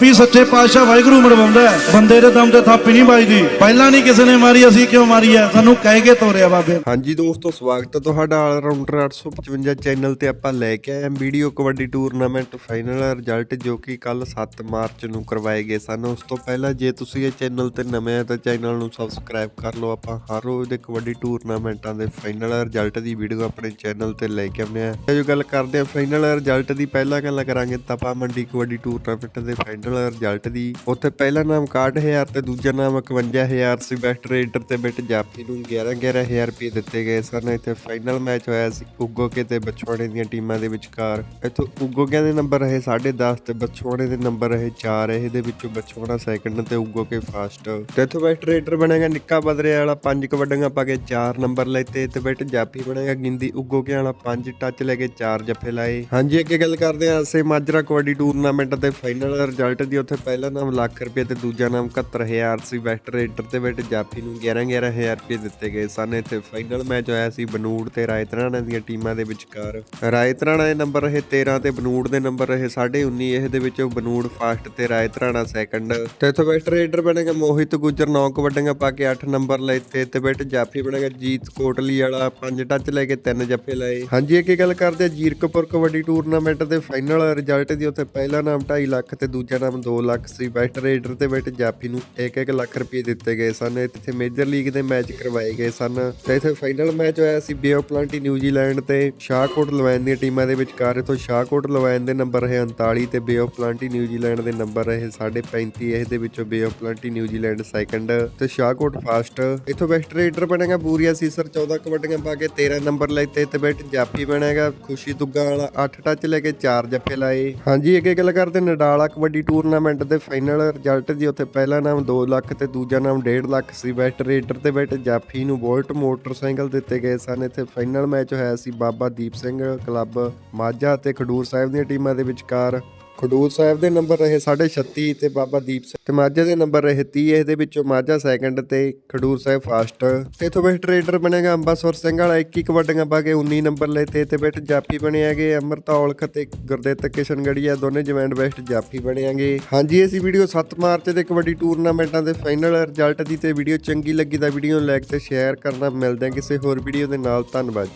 ਵੀ ਸੱਚੇ ਪਾਤਸ਼ਾਹ ਵਾਹਿਗੁਰੂ ਮਰਵਾਉਂਦਾ ਬੰਦੇ ਦੇ ਦਮ ਤੇ ਥਾਪੀ ਨਹੀਂ ਵੱਜਦੀ। ਪਹਿਲਾਂ ਨਹੀਂ ਕਿਸੇ ਨੇ ਮਾਰੀ, ਅਸੀਂ ਕਿਉਂ ਮਾਰੀ ਹੈ? ਸਾਨੂੰ ਕਹਿ ਕੇ ਤੋਰਿਆ ਬਾਬੇ। ਹਾਂਜੀ ਦੋਸਤੋ, ਸਵਾਗਤ ਹੈ ਤੁਹਾਡਾ ਆਲ 855 ਚੈਨਲ ਤੇ ਆਪਾਂ ਲੈ ਕੇ ਆਏ ਹਾਂ video kabaddi tournament final result ਜੋ ਕਿ ਕੱਲ 7 ਮਾਰਚ ਨੂੰ ਕਰਵਾਏ ਗਏ ਸਨ। ਉਸ ਤੋਂ ਪਹਿਲਾਂ ਜੇ ਤੁਸੀਂ ਇਹ ਚੈਨਲ ਤੇ ਨਵੇਂ ਆ ਤਾਂ ਚੈਨਲ ਨੂੰ ਸਬਸਕ੍ਰਾਈਬ ਕਰ ਲਓ। ਆਪਾਂ ਹਰ ਰੋਜ਼ ਦੇ ਕਬੱਡੀ ਟੂਰਨਾਮੈਂਟਾਂ ਦੇ ਫਾਈਨਲ ਰਿਜ਼ਲਟ ਦੀ ਵੀਡੀਓ ਆਪਣੇ ਚੈਨਲ ਤੇ ਲੈ ਕੇ ਆਉਂਦੇ ਆ ਜੋ ਗੱਲ ਕਰਦੇ ਆ ਫਾਈਨਲ ਰਿਜ਼ਲਟ ਦੀ ਪਹਿਲਾਂ ਗੱਲ ਕਰਾਂਗੇ ਤਪਾ ਮੰਡੀ ਕਬੱਡੀ ਟੂਰਨਾਮੈਂਟ ਦੇ ਫਾਈਨਲ ਰਿਜ਼ਲਟ ਦੀ। ਉੱਥੇ ਪਹਿਲਾ ਨਾਮ 61000 ਤੇ ਦੂਜਾ ਨਾਮ 51000 ਸੀ। ਬੈਸਟ ਰੇਡਰ ਤੇ ਬਿਟ ਜਾਫੀ ਨੂੰ 11 11000 ਰੁਪਏ ਦਿੱਤੇ ਗਏ ਸਨ। ਇੱਥੇ ਫਾਈਨਲ ਮੈਚ ਹੋਇਆ ਸੀ ਉਗੋਕੇ ਤੇ ਬਛੋੜੇ ਦੀਆਂ ਟੀਮਾਂ ਦੇ ਵਿਚਕਾਰ। ਇੱਥੋਂ ਉਗੋਕਿਆਂ ਦੇ ਨੰਬਰ ਰਹੇ 10.5 ਤੇ ਬਛੋੜੇ ਦੇ ਨੰਬਰ ਰਹੇ 4 ਇਹਦੇ ਵਿੱਚੋਂ ਬਛੋੜਾ ਸੈਕੰਡ ਤੇ ਉਗੋਕੇ ਫਾਸਟ ਤੇ ਇੱਥੋਂ ਬੈਸਟ ਰੇਡਰ ਬਣੇਗਾ ਨਿੱਕਾ ਬਦਰੇ ਵਾਲਾ 5 ਕਬੱਡੀਆਂ ਪਾ ਕੇ 4 ਨੰਬਰ ਲੈਤੇ ਤੇ ਬਿਟ ਜਾਫੀ ਬਣੇਗਾ ਗਿੰਦੀ ਉਗੋਕੇ ਵਾਲਾ 5 ਟੱਚ ਲੈ ਕੇ 4 ਜੱਫੇ ਲਾਏ। ਹਾਂਜੀ, ਅੱਗੇ ਗੱਲ ਕਰਦੇ ਹਾਂ। ਸੇ ਮਾਜਰਾ ਕਬੱਡੀ ਟੂਰਨਾਮੈਂਟ ਦੇ ਫਾਈਨਲ ਰਿਜ਼ਲਟ ਦੀ ਉੱਥੇ ਪਹਿਲਾ ਨਾਮ ਲੱਖ ਰੁਪਏ ਤੇ ਦੂਜਾ ਨਾਮ 71000 ਸੀ। ਬੈਸਟ ਰੇਡਰ ਤੇ ਬਿਟ ਜਾਫੀ ਨੂੰ 11 11000 ਰੁਪਏ ਦਿੱਤੇ ਗਏ ਸਨ। ਇੱਥੇ ਫਾਈਨਲ ਮੈਚ ਹੋਇਆ ਸੀ ਬਨੂੜ ਤੇ ਰਾਇਤਰਾਣਾ ਦੀਆਂ ਟੀਮਾਂ ਦੇ ਵਿਚਕਾਰ। ਰਾਇਤਰਾਣਾ ਦੇ ਨੰਬਰ ਰਹੇ 13 ਤੇ ਬਨੂੜ ਦੇ ਨੰਬਰ ਰਹੇ 19.5 ਇਹ ਦੇ ਵਿੱਚ ਬਨੂੜ ਫਾਸਟ ਤੇ ਰਾਇਤਰਾਣਾ ਸੈਕੰਡ ਤੇ ਇੱਥੇ ਬੈਸਟ ਰੇਡਰ ਬਣੇਗਾ ਮੋਹਿਤ ਗੁੱਜਰ 9 ਕਬੱਡੀਆਂ ਪਾ ਕੇ 8 ਨੰਬਰ ਲਏ ਤੇ ਬਿਟ ਜਾਫੀ ਬਣੇਗਾ ਜੀਤ ਕੋਟਲੀ ਵਾਲਾ। 5 ਟੱਚ ਲੈ ਕੇ 3 ਜੱਫੇ ਲਏ। ਹਾਂਜੀ ਇਹ ਗੱਲ ਕਰਦੇ ਆ, ਜੀਰਕਪੁਰ ਕਬੱਡੀ ਟੂਰਨਾਮੈਂਟ ਦੇ ਫਾਈਨਲ ਰਿਜ਼ਲਟ ਦੀ ਉੱਥੇ ਪਹਿਲਾ ਨਾਮ 2.5 ਲੱਖ ਤੇ ਦੂਜਾ ਨਾਮ 2 ਲੱਖ ਸੀ। ਬੈਸਟ ਰੇਡਰ ਤੇ ਬਿਟ ਜਾਫੀ ਨੂੰ 1-1 ਲੱਖ ਰੁਪਏ ਦਿੱਤੇ ਗਏ ਸਨ। ਇੱਥੇ ਮੇਜਰ ਲੀਗ ਦੇ ਮੈਚ ਕਰਵਾਏ ਗਏ ਸਨ। ਤੇ ਇੱਥੇ ਫਾਈਨਲ ਮੈਚ ਹੋਇਆ ਸੀ Bay of Plenty New Zealand ਤੇ ਸ਼ਾਹਕੋਟ ਲਵਾਇਨ ਦੀਆਂ ਟੀਮਾਂ ਦੇ ਵਿਚਕਾਰ। ਇਥੋਂ ਸ਼ਾਹਕੋਟ ਲਵਾਇਨ ਦੇ ਨੰਬਰ ਰਹੇ 39 ਤੇ ਬੇ ਪਲਾਂਟੀ ਨਿਊਜ਼ੀਲੈਂਡ ਦੇ ਨੰਬਰ ਰਹੇ 35 ਇਸ ਦੇ ਵਿੱਚੋਂ ਬੇ ਪਲਾਂਟੀ ਨਿਊਜ਼ੀਲੈਂਡ ਸੈਕੰਡ ਤੇ ਸ਼ਾਹਕੋਟ ਫਾਸਟ ਇਥੋਂ ਵੈਸਟ ਰੇਡਰ ਬਣੇਗਾ ਬੂਰੀਆ ਸੀਸਰ 14 ਕਬੱਡੀਆਂ ਪਾ ਕੇ 13 ਨੰਬਰ ਲੈਤੇ ਤੇ ਬੈਠ ਜਾਫੀ ਬਣੇਗਾ। ਖੁਸ਼ੀ ਦੁੱਗਾ ਵਾਲਾ 8 ਟੱਚ ਲੈ ਕੇ 4 ਜੱਫੇ ਲਾਏ। ਹਾਂਜੀ ਅੱਗੇ ਗੱਲ ਕਰਦੇ, ਨਡਾਲਾ ਕਬੱਡੀ ਟੂਰਨਾਮੈਂਟ ਦੇ ਫਾਈਨਲ ਰਿਜ਼ਲਟ ਜੀ, ਉੱਥੇ ਪਹਿਲਾ ਨਾਮ 2 ਲੱਖ ਤੇ ਦੂਜਾ ਨਾਮ 1.5 ਲੱਖ ਸੀ। ਬੈਟ ਰੇਡਰ ਤੇ ਬੈਟ ਜਾਫੀ ਨੂੰ ਬੋਲਟ ਮੋਟਰਸਾਈਕਲ ਦਿੱਤੇ ਗਏ ਸਨ। ਇੱਥੇ ਫਾਈਨਲ ਮੈਚ ਹੋਇਆ ਸੀ ਬਾਬਾ ਦੀਪ ਸਿੰਘ ਕਲੱਬ ਮਾਝਾ ਤੇ ਖਡੂਰ ਸਾਹਿਬ ਦੀਆਂ ਟੀਮਾਂ ਦੇ ਵਿਚਕਾਰ। ਖਡੂਰ ਸਾਹਿਬ ਦੇ ਨੰਬਰ ਰਹੇ 36 ਤੇ ਬਾਬਾ ਦੀਪ ਸਿੰਘ। ਤੇ ਮਾਝਾ ਦੇ ਨੰਬਰ ਰਹੇ 30 ਇਹਦੇ ਵਿੱਚੋਂ ਮਾਝਾ ਸੈਕੰਡ ਤੇ ਖਡੂਰ ਸਾਹਿਬ ਫਾਸਟ ਤੇ ਇਥੋਂ ਬੈਸਟ ਰੇਡਰ ਬਣੇਗਾ ਅੰਬਾਸੁਰ ਸਿੰਘ ਵਾਲਾ 21 ਕਬੱਡੀਆਂ ਪਾ ਕੇ 19 ਨੰਬਰ ਲਏ ਤੇ ਤੇ ਬੈਟ ਜਾਫੀ ਬਣਿਆਗੇ ਅਮਰਤਾ ਔਲਖ ਤੇ ਗੁਰਦੇਤ ਕਿਸ਼ਨਗੜੀਆ, ਦੋਨੇ ਜਵੈਂਟ ਬੈਸਟ ਜਾਫੀ ਬਣਿਆਗੇ ਹਾਂਜੀ, ਅਸੀਂ ਵੀਡੀਓ 7 ਮਾਰਚ ਦੇ ਕਬੱਡੀ ਟੂਰਨਾਮੈਂਟਾਂ ਦੇ ਫਾਈਨਲ ਰਿਜ਼ਲਟ ਦੀ ਤੇ ਵੀਡੀਓ ਚੰਗੀ ਲੱਗੀ ਤਾਂ ਵੀਡੀਓ ਨੂੰ ਲਾਈਕ ਤੇ ਸ਼ੇਅਰ ਕਰਨਾ। ਮਿਲਦੇ ਹਾਂ ਕਿਸੇ ਹੋਰ ਵੀਡੀਓ ਦੇ ਨਾਲ, ਧੰਨਵਾਦ।